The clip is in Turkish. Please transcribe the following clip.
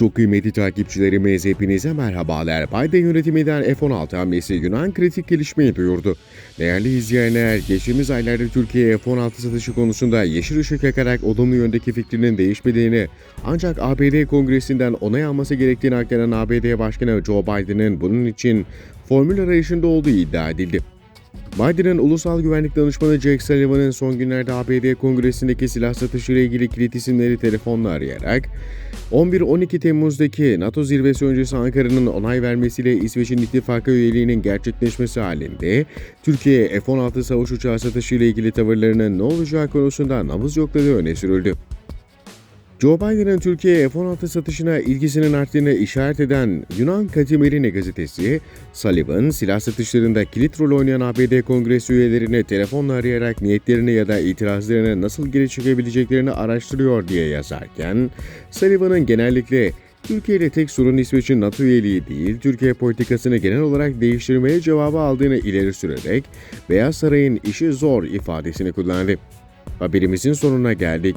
Çok kıymetli takipçilerimiz hepinize merhabalar. Biden yönetiminden F-16 hamlesi Yunan kritik gelişmeyi duyurdu. Değerli izleyenler, geçtiğimiz aylarda Türkiye'ye F-16 satışı konusunda yeşil ışık yakarak olumlu yöndeki fikrinin değişmediğini, ancak ABD Kongresi'nden onay alması gerektiğini aktaran ABD Başkanı Joe Biden'ın bunun için formül arayışında olduğu iddia edildi. Biden'ın ulusal güvenlik danışmanı Jake Sullivan'ın son günlerde ABD Kongresi'ndeki silah satışı ile ilgili kilit isimleri telefonla arayarak 11-12 Temmuz'daki NATO zirvesi öncesi Ankara'nın onay vermesiyle İsveç'in ittifaka üyeliğinin gerçekleşmesi halinde Türkiye'ye F-16 savaş uçağı satışı ile ilgili tavırlarının ne olacağı konusunda nabız yokladığı öne sürüldü. Joe Biden'ın Türkiye'ye F-16 satışına ilgisinin arttığını işaret eden Yunan Katimerine gazetesi, Sullivan, silah satışlarında kilit rol oynayan ABD Kongresi üyelerini telefonla arayarak niyetlerini ya da itirazlarını nasıl geri çekebileceklerini araştırıyor diye yazarken, Sullivan'ın genellikle Türkiye ile tek sorun İsveç'in NATO üyeliği değil, Türkiye politikasını genel olarak değiştirmeye cevabı aldığını ileri sürerek, Beyaz Saray'ın işi zor ifadesini kullandı. Haberimizin sonuna geldik.